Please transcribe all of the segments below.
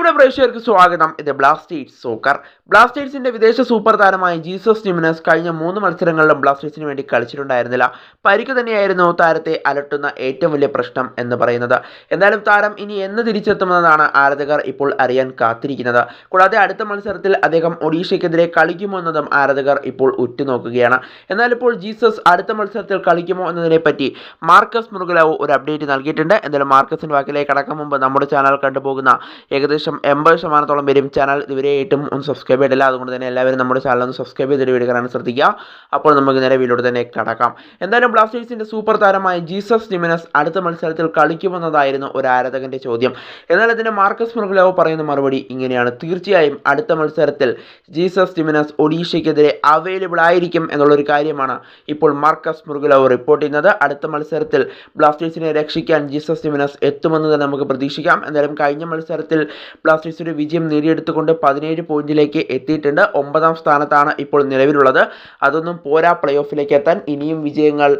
പ്രിയപ്പെട്ട പ്രേക്ഷകർക്ക് സ്വാഗതം. ഇത് ബ്ലാസ്റ്റേഴ്സ് സോക്കർ ബ്ലാസ്റ്റേഴ്സിന്റെ വിദേശ സൂപ്പർ താരമായ ജീസസ് ജിമിനസ് കഴിഞ്ഞ മൂന്ന് മത്സരങ്ങളിലും ബ്ലാസ്റ്റേഴ്സിന് വേണ്ടി കളിച്ചിട്ടുണ്ടായിരുന്നില്ല. പരിക്ക് തന്നെയായിരുന്നു താരത്തെ അലട്ടുന്ന ഏറ്റവും വലിയ പ്രശ്നം എന്ന് പറയുന്നത്. എന്തായാലും താരം ഇനി എന്ന് തിരിച്ചെത്തുമെന്നതാണ് ആരാധകർ ഇപ്പോൾ അറിയാൻ കാത്തിരിക്കുന്നത്. കൂടാതെ അടുത്ത മത്സരത്തിൽ അദ്ദേഹം ഒഡീഷയ്ക്കെതിരെ കളിക്കുമോ എന്നതും ആരാധകർ ഇപ്പോൾ ഉറ്റുനോക്കുകയാണ്. എന്നാൽ ഇപ്പോൾ ജീസസ് അടുത്ത മത്സരത്തിൽ കളിക്കുമോ എന്നതിനെ പറ്റി മാർക്കസ് മുറുകലാവ് ഒരു അപ്ഡേറ്റ് നൽകിയിട്ടുണ്ട്. എന്തായാലും മാർക്കസിന്റെ വാക്കിലേക്ക് കടക്കും മുമ്പ് നമ്മുടെ ചാനൽ കണ്ടുപോകുന്ന ഏകദേശം എൺപത് ശതമാനത്തോളം പേരും ചാനൽ ഇതുവരെയായിട്ടും ഒന്ന് സബ്സ്ക്രൈബ് ചെയ്തില്ല അതുകൊണ്ട് തന്നെ എല്ലാവരും നമ്മുടെ ചാനൽ ഒന്ന് സബ്സ്ക്രൈബ് ചെയ്തിട്ട് വീഡിയോ കാണാൻ ശ്രദ്ധിക്കുക. അപ്പോൾ നമുക്ക് നേരെ വീഡിയോ തന്നെ കടക്കാം. എന്തായാലും ബ്ലാസ്റ്റേഴ്സിന്റെ സൂപ്പർ താരമായ ജീസസ് ജിമിനസ് അടുത്ത മത്സരത്തിൽ കളിക്കുമെന്നതായിരുന്നു ഒരു ആരാധകന്റെ ചോദ്യം. എന്നാൽ അതിന് മാർക്കസ് മുർഗലാവ് പറയുന്ന മറുപടി ഇങ്ങനെയാണ്. തീർച്ചയായും അടുത്ത മത്സരത്തിൽ ജീസസ് ജിമിനസ് ഒഡീഷയ്ക്കെതിരെ അവൈലബിൾ ആയിരിക്കും എന്നുള്ളൊരു കാര്യമാണ് ഇപ്പോൾ മാർക്കസ് മുർഗലാവ് റിപ്പോർട്ട് ചെയ്യുന്നത്. അടുത്ത മത്സരത്തിൽ ബ്ലാസ്റ്റേഴ്സിനെ രക്ഷിക്കാൻ ജീസസ് ജിമിനസ് എത്തുമെന്ന് തന്നെ നമുക്ക് പ്രതീക്ഷിക്കാം. എന്തായാലും കഴിഞ്ഞ മത്സരത്തിൽ ബ്ലാസ്റ്റേഴ്സ് ഒരു വിജയം നേടിയെടുത്തുകൊണ്ട് പതിനേഴ് പോയിന്റിലേക്ക് എത്തിയിട്ടുണ്ട്. ഒമ്പതാം സ്ഥാനത്താണ് ഇപ്പോൾ നിലവിലുള്ളത്. അതൊന്നും പോരാ പ്ലേ ഓഫിലേക്ക് എത്താൻ ഇനിയും വിജയങ്ങൾ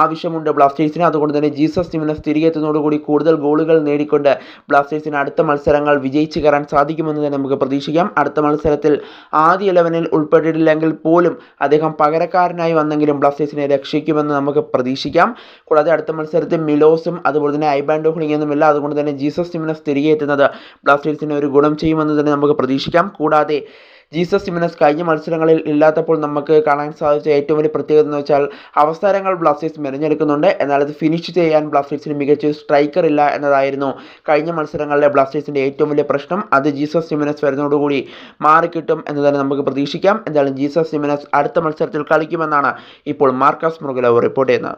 ആവശ്യമുണ്ട് ബ്ലാസ്റ്റേഴ്സിന്. അതുകൊണ്ട് തന്നെ ജീസസ് നിമിനസ് തിരികെ എത്തുന്നതോടുകൂടി കൂടുതൽ ഗോളുകൾ നേടിക്കൊണ്ട് ബ്ലാസ്റ്റേഴ്സിന് അടുത്ത മത്സരങ്ങൾ വിജയിച്ച് കയറാൻ സാധിക്കുമെന്ന് തന്നെ നമുക്ക് പ്രതീക്ഷിക്കാം. അടുത്ത മത്സരത്തിൽ ആദ്യ ഇലവനിൽ ഉൾപ്പെട്ടിട്ടില്ലെങ്കിൽ പോലും അദ്ദേഹം പകരക്കാരനായി വന്നെങ്കിലും ബ്ലാസ്റ്റേഴ്സിനെ രക്ഷിക്കുമെന്ന് നമുക്ക് പ്രതീക്ഷിക്കാം. കൂടാതെ അടുത്ത മത്സരത്തിൽ മിലോസും അതുപോലെ തന്നെ ഐബാൻഡോ ഹുളിങ്ങൊന്നുമില്ല അതുകൊണ്ട് തന്നെ ജീസസ് നിമിനസ് തിരികെ എത്തുന്നത് ബ്ലാസ്റ്റേഴ്സിന് ഒരു ഗുണം ചെയ്യുമെന്ന് തന്നെ നമുക്ക് പ്രതീക്ഷിക്കാം. കൂടാതെ ജീസസ് സിമിനസ് കഴിഞ്ഞ മത്സരങ്ങളിൽ ഇല്ലാത്തപ്പോൾ നമുക്ക് കാണാൻ സാധിച്ച ഏറ്റവും വലിയ പ്രത്യേകത എന്ന് വെച്ചാൽ അവസരങ്ങൾ ബ്ലാസ്റ്റേഴ്സ് മെനഞ്ഞെടുക്കുന്നുണ്ട്. എന്നാൽ അത് ഫിനിഷ് ചെയ്യാൻ ബ്ലാസ്റ്റേഴ്സിന് മികച്ച സ്ട്രൈക്കർ ഇല്ല എന്നതായിരുന്നു കഴിഞ്ഞ മത്സരങ്ങളിലെ ബ്ലാസ്റ്റേഴ്സിന്റെ ഏറ്റവും വലിയ പ്രശ്നം. അത് ജീസസ് സിമിനസ് വരുന്നതോടുകൂടി മാറിക്കിട്ടും എന്ന് തന്നെ നമുക്ക് പ്രതീക്ഷിക്കാം. എന്തായാലും ജീസസ് സിമിനസ് അടുത്ത മത്സരത്തിൽ കളിക്കുമെന്നാണ് ഇപ്പോൾ മാർക്കസ് മുറുകലവ് റിപ്പോർട്ട് ചെയ്യുന്നത്.